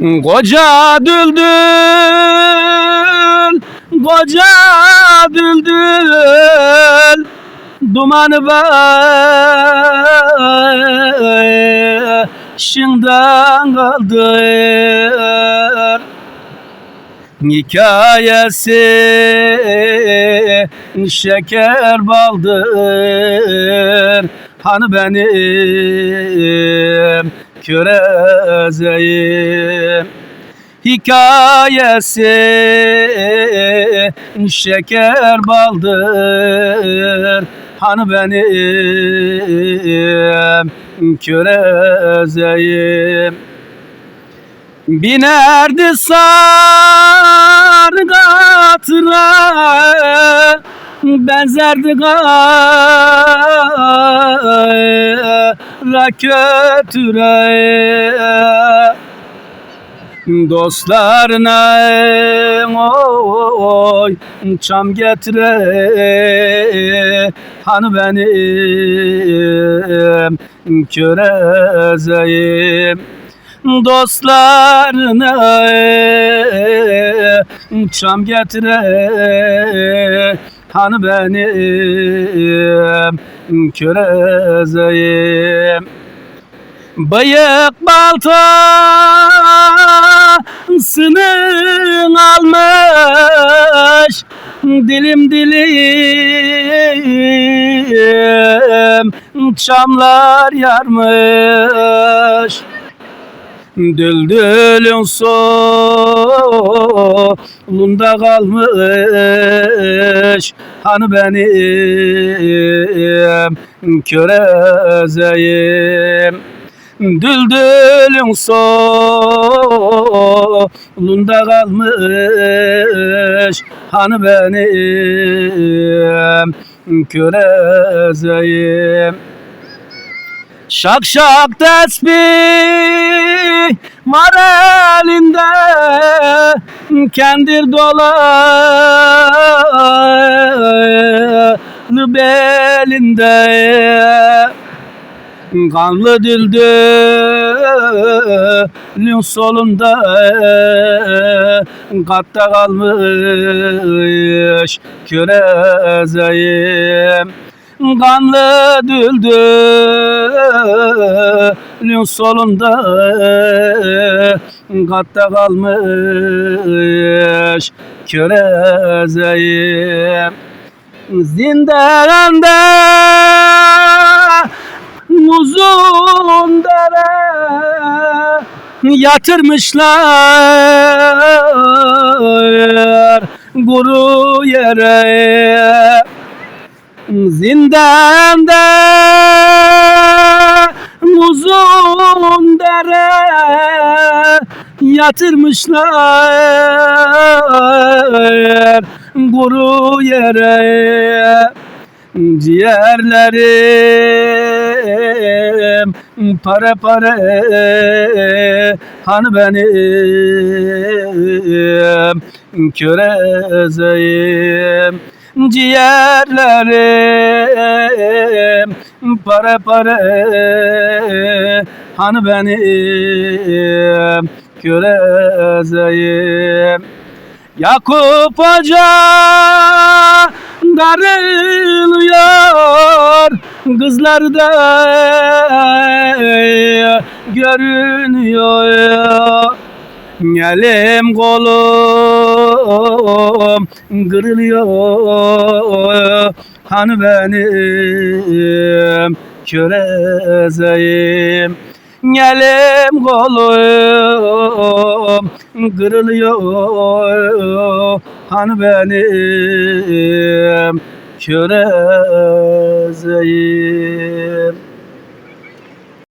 Koca düldül, koca düldül Dumanı başından kaldır. Hikayesi şeker baldır Hani benim körezeyim. Hikayesi şeker baldır. Hani benim körezeyim. Binerdi sarı katıra Benzerdi kara kötüre Dostlarına oy çam getire Hani benim körezeyim. Dostlarına çam getire Hani benim körezeyim Bıyık baltasını almış Dilim dilim çamlar yarmış Düldülün solunda kalmış Hani benim körezeyim Düldülün solunda kalmış Hani benim körezeyim Şak şak tesbih Kendir dolanı belinde. Kanlı düldülün solunda Katta kalmış körezeyim Kanlı düldülün solunda Katta kalmış körezeyim Zindanda uzun dere yatırmışlar kuru yere. Zindanda uzun dere yatırmışlar kuru yere. Ciğerlerim para para hani benim körezeyim ciğerlerim para para hani benim körezeyim Yakup Hoca darılıyor Kızlar da görünüyor. Elim kolum kırılıyor Hani benim körezeyim Elim kolum kırılıyor. Hani benim körezeyim